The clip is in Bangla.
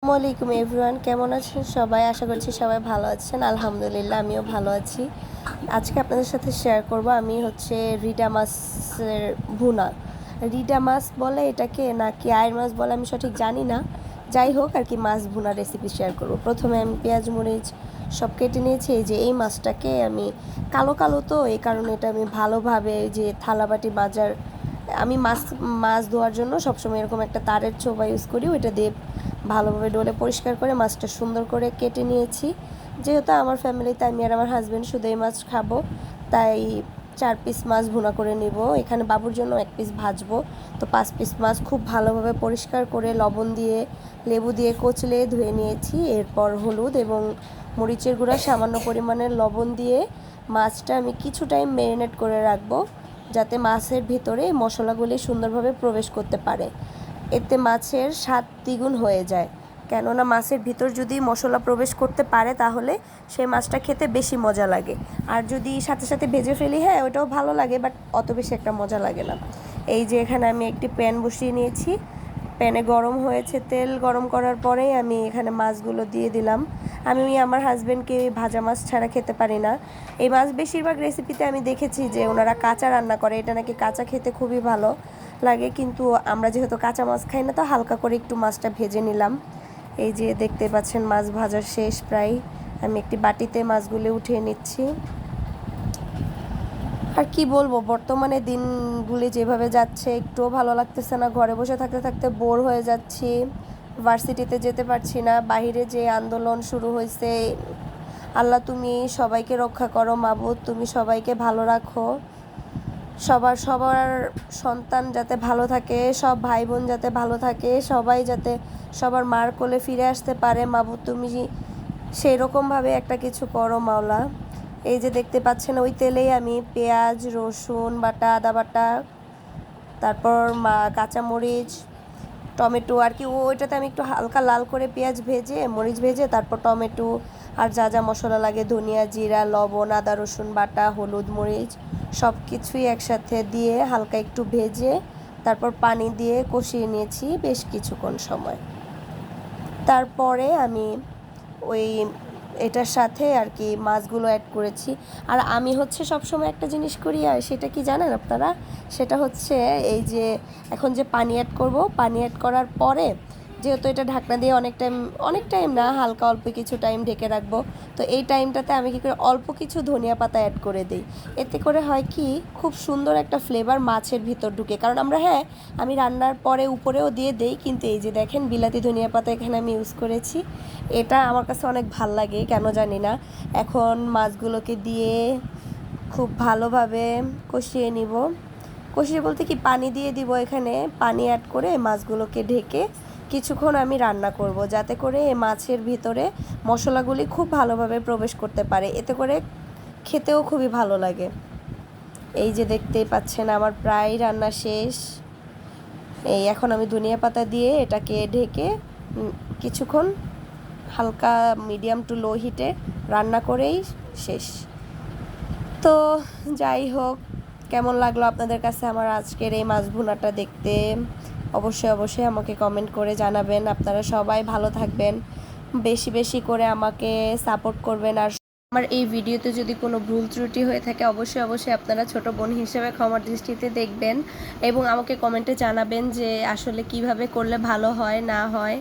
আসসালামু আলাইকুম এভরিওয়ান, কেমন আছেন সবাই? আশা করছি সবাই ভালো আছেন। আলহামদুলিল্লাহ, আমিও ভালো আছি। আজকে আপনাদের সাথে শেয়ার করব আমি হচ্ছে রিডা মাছের ভুনা। রিডা মাছ বলে এটাকে নাকি আয়ের মাছ বলে আমি সঠিক জানি না। যাই হোক, আর কি মাছ ভুনা রেসিপি শেয়ার করব। প্রথমে আমি পেঁয়াজ, মরিচ সব কেটে নিয়েছি। যে এই মাছটাকে আমি কালো কালো তো এই কারণে এটা আমি ভালোভাবে যে থালাবাটি মাজার আমি মাছ মাছ ধোয়ার জন্য সবসময় এরকম একটা তারের ছোবা ইউজ করি, ওইটা দিয়ে ভালোভাবে ডোলে পরিষ্কার করে মাছটা সুন্দর করে কেটে নিয়েছি। যেহেতু আমার ফ্যামিলিতে আমি আর আমার হাজব্যান্ড শুধু এই মাছ খাব। তাই চার পিস মাছ ভুনা করে নিব। এখানে বাবুর জন্য এক পিস ভাজবো। তো পাঁচ পিস মাছ খুব ভালোভাবে পরিষ্কার করে লবণ দিয়ে, লেবু দিয়ে কচলে ধুয়ে নিয়েছি। এরপর হলুদ এবং মরিচের গুঁড়া, সামান্য পরিমাণের লবণ দিয়ে মাছটা আমি কিছু টাইম ম্যারিনেট করে রাখব। যাতে মাছের ভিতরে মশলাগুলি সুন্দরভাবে প্রবেশ করতে পারে। এতে মাছের স্বাদ দ্বিগুণ হয়ে যায়। কেননা মাছের ভিতর যদি মশলা প্রবেশ করতে পারে তাহলে সে মাছটা খেতে বেশি মজা লাগে। আর যদি সাথে সাথে ভেজে ফেলি হ্যাঁ ওটাও ভালো লাগে, বাট অত বেশি একটা মজা লাগে না। এই যে এখানে আমি একটি প্যান বসিয়ে নিয়েছি। প্যানে গরম হয়েছে, তেল গরম করার পরেই আমি এখানে মাছগুলো দিয়ে দিলাম। আমি আমার হাজব্যান্ডকে ভাজা মাছ ছাড়া খেতে পারি না। এই মাছ বেশিরভাগ রেসিপিতে আমি দেখেছি যে ওনারা কাঁচা রান্না করে, এটা নাকি কাঁচা খেতে খুবই ভালো লাগে, কিন্তু আমরা যেহেতু কাঁচা মাছ খাই না, তো হালকা করে একটু মাছটা ভেজে নিলাম। এই যে দেখতে পাচ্ছেন মাছ ভাজার শেষ প্রায়। আমি একটি বাটিতে মাছগুলো উঠিয়ে নিচ্ছি। আর কি বলব, বর্তমানে দিনগুলি যেভাবে যাচ্ছে, একটুও ভালো লাগতেছে না। ঘরে বসে থাকতে থাকতে বোর হয়ে যাচ্ছি। ভার্সিটিতে যেতে পারছি না। বাইরে যে আন্দোলন শুরু হয়েছে আল্লাহ তুমি সবাইকে রক্ষা করো মাবুদ, তুমি সবাইকে ভালো রাখো। সবার সবার সন্তান যাতে ভালো থাকে, সব ভাই বোন যাতে ভালো থাকে, সবাই যাতে সবার মার কোলে ফিরে আসতে পারে। মাবুদ, তুমি সেই রকমভাবে একটা কিছু করো মাওলা। এই যে দেখতে পাচ্ছেন, ওই তেলেই আমি পেঁয়াজ, রসুন, বাটা, আদা বাটা, তারপর কাঁচামরিচ, টমেটো, আর কি ওইটাতে আমি একটু হালকা লাল করে পেঁয়াজ ভেজে, মরিচ ভেজে, তারপর টমেটো, আর যা যা মশলা লাগে, ধনিয়া, জিরা, লবণ, আদা, রসুন, বাটা, হলুদ, মরিচ সব কিছুই একসাথে দিয়ে হালকা একটু ভেজে, তারপর পানি দিয়ে কষিয়ে নিয়েছি বেশ কিছুক্ষণ সময়। তারপরে আমি ওই এটার সাথে আর কি মাছগুলো অ্যাড করেছি। আর আমি হচ্ছে সবসময় একটা জিনিস করি, আর সেটা কি জানেন আপনারা? সেটা হচ্ছে এই যে এখন যে পানি অ্যাড করব, পানি অ্যাড করার পরে যেহেতু এটা ঢাকনা দিয়ে অনেক টাইম অনেক টাইম না, হালকা অল্প কিছু টাইম ঢেকে রাখব। তো এই টাইমটাতে আমি কী করে অল্প কিছু ধনিয়া পাতা অ্যাড করে দিই। এতে করে হয় কি, খুব সুন্দর একটা ফ্লেভার মাছের ভিতর ঢুকে। কারণ আমরা হ্যাঁ আমি রান্নার পরে উপরেও দিয়ে দেই, কিন্তু এই যে দেখেন, বিলাতি ধনিয়া পাতা এখানে আমি ইউজ করেছি। এটা আমার কাছে অনেক ভালো লাগে, কেন জানি না। এখন মাছগুলোকে দিয়ে খুব ভালোভাবে কষিয়ে নিব। কষিয়ে বলতে কি, পানি দিয়ে দিব এখানে, পানি অ্যাড করে মাছগুলোকে ঢেকে কিছুক্ষণ আমি রান্না করব, যাতে করে এই মাছের ভিতরে মশলাগুলি খুব ভালোভাবে প্রবেশ করতে পারে। এতে করে খেতেও খুবই ভালো লাগে। এই যে দেখতেই পাচ্ছেন, আমার প্রায় রান্না শেষ। এই এখন আমি ধনিয়া পাতা দিয়ে এটাকে ঢেকে কিছুক্ষণ হালকা মিডিয়াম টু লো হিটে রান্না করেই শেষ। তো যাই হোক, কেমন লাগল আপনাদের কাছে আমার আজকের এই মাছ ভুনাটা দেখতে? অবশ্যই অবশ্যই আমাকে কমেন্ট করে জানাবেন। আপনারা সবাই ভালো থাকবেন। বেশি বেশি করে আমাকে সাপোর্ট করবেন। আর আমার এই ভিডিওতে যদি কোনো ভুল ত্রুটি হয়ে থাকে, অবশ্যই অবশ্যই আপনারা ছোট বোন হিসেবে ক্ষমার দৃষ্টিতে দেখবেন এবং আমাকে কমেন্টে জানাবেন যে আসলে কীভাবে করলে ভালো হয়, না হয়।